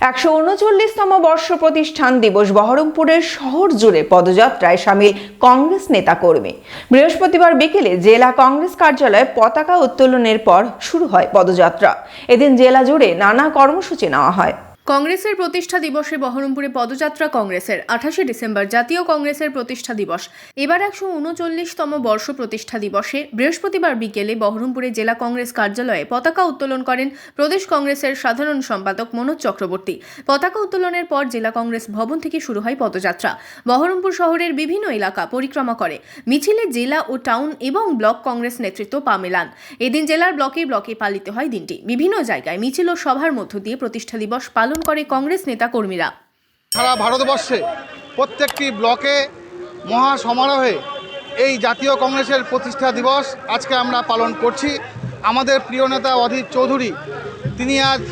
একশো উনচল্লিশতম বর্ষ প্রতিষ্ঠান দিবস বহরমপুরের শহর জুড়ে পদযাত্রায় সামিল কংগ্রেস নেতা কর্মী বৃহস্পতিবার বিকেলে জেলা কংগ্রেস কার্যালয়ে পতাকা উত্তোলনের পর শুরু হয় পদযাত্রা। এদিন জেলা জুড়ে নানা কর্মসূচি নেওয়া হয়। কংগ্রেসের প্রতিষ্ঠা দিবসে বহরমপুরে পদযাত্রা কংগ্রেসের, আঠাশে ডিসেম্বর জাতীয় কংগ্রেসের প্রতিষ্ঠা দিবস। এবার একশো উনচল্লিশতম বর্ষ প্রতিষ্ঠা দিবসে বৃহস্পতিবার বিকেলে বহরমপুরে জেলা কংগ্রেস কার্যালয়ে পতাকা উত্তোলন করেন প্রদেশ কংগ্রেসের সাধারণ সম্পাদক মনোজ চক্রবর্তী। পতাকা উত্তোলনের পর জেলা কংগ্রেস ভবন থেকে শুরু হয় পদযাত্রা। বহরমপুর শহরের বিভিন্ন এলাকা পরিক্রমা করে। মিছিলে জেলা ও টাউন এবং ব্লক কংগ্রেস নেতৃত্ব পা মেলান। এদিন জেলার ব্লকে ব্লকে পালিত হয় দিনটি। বিভিন্ন জায়গায় মিছিল ও সভার মধ্য দিয়ে প্রতিষ্ঠা দিবস পালন করে কংগ্রেস নেতা কর্মীরা সারা ভারতবর্ষে প্রত্যেকটি ব্লকে মহা সমারোহে এই জাতীয় কংগ্রেসের প্রতিষ্ঠা দিবস আজকে আমরা পালন করছি। আমাদের প্রিয় নেতা অধীর চৌধুরী, তিনি আজ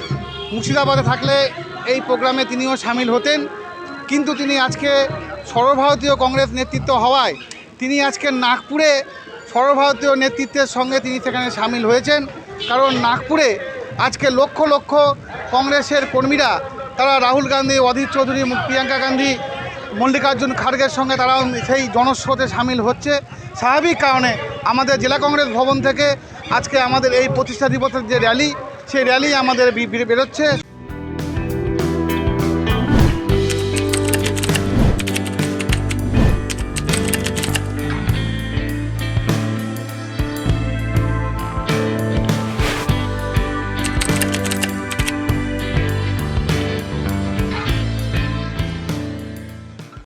মুর্শিদাবাদে থাকলে এই প্রোগ্রামে তিনিও সামিল হতেন। কিন্তু তিনি আজকে সর্বভারতীয় কংগ্রেস নেতৃত্ব হওয়ায় তিনি আজকে নাগপুরে সর্বভারতীয় নেতৃত্বের সঙ্গে তিনি সেখানে সামিল হয়েছেন। কারণ নাগপুরে আজকে লক্ষ লক্ষ কংগ্রেসের কর্মীরা, তারা রাহুল গান্ধী, অধীর চৌধুরী, প্রিয়াঙ্কা গান্ধী, মল্লিকার্জুন খাড়গের সঙ্গে তারা সেই জনস্রোতে সামিল হচ্ছে। স্বাভাবিক কারণে আমাদের জেলা কংগ্রেস ভবন থেকে আজকে আমাদের এই প্রতিষ্ঠা দিবসের যে র্যালি, সেই র্যালি আমাদের বেরোচ্ছে।